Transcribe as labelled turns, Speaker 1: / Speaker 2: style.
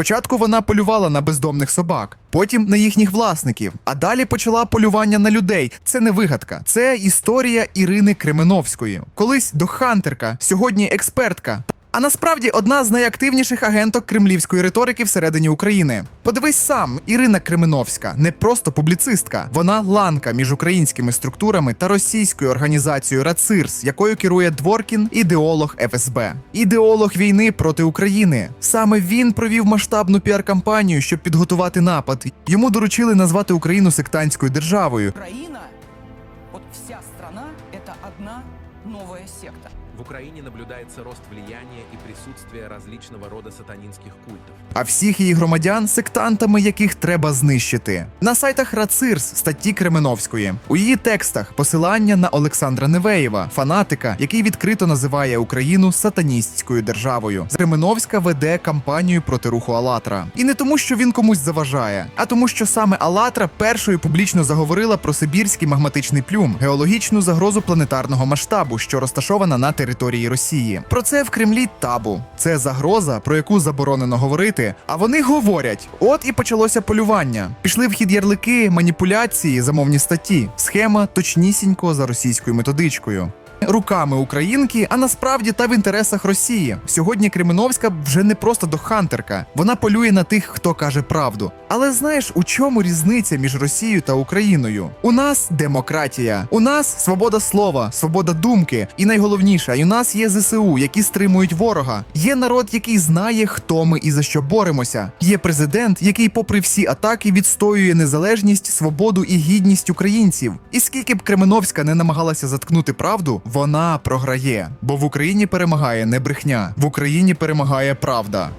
Speaker 1: Спочатку вона полювала на бездомних собак, потім на їхніх власників, а далі почала полювання на людей. Це не вигадка, це історія Ірини Кременовської. Колись дохантерка, сьогодні експертка. А насправді одна з найактивніших агенток кремлівської риторики всередині України. Подивись сам, Ірина Кременовська не просто публіцистка, вона ланка між українськими структурами та російською організацією РАЦИРС, якою керує Дворкін, ідеолог ФСБ, ідеолог війни проти України. Саме він провів масштабну піар-кампанію, щоб підготувати напад. Йому доручили назвати Україну сектантською державою.
Speaker 2: Украина, вот вся страна, это одна новая секта.
Speaker 3: В Украине наблюдается рост влияния и присутствия различного рода сатанинских культов.
Speaker 1: а всіх її громадян сектантами, яких треба знищити. На сайтах Рацирс статті Кременовської. У її текстах посилання на Олександра Невеєва, фанатика, який відкрито називає Україну сатаністською державою. Кременовська веде кампанію проти руху Алатра. І не тому, що він комусь заважає, а тому, що саме Алатра першою публічно заговорила про сибірський магматичний плюм, геологічну загрозу планетарного масштабу, що розташована на території Росії. Про це в Кремлі табу. Це загроза, про яку заборонено говорити. А вони говорять: от і почалося полювання. Пішли в хід ярлики, маніпуляції, замовні статті. Схема точнісінько за російською методичкою. Руками українки, а насправді та в інтересах Росії. Сьогодні Кременовська вже не просто дохантерка, вона полює на тих, хто каже правду. Але знаєш, у чому різниця між Росією та Україною? У нас демократія, у нас свобода слова, свобода думки, і найголовніше, у нас є ЗСУ, які стримують ворога. Є народ, який знає, хто ми і за що боремося. Є президент, який, попри всі атаки, відстоює незалежність, свободу і гідність українців. І скільки б Кременовська не намагалася заткнути правду, вона програє. Бо в Україні перемагає не брехня, в Україні перемагає правда.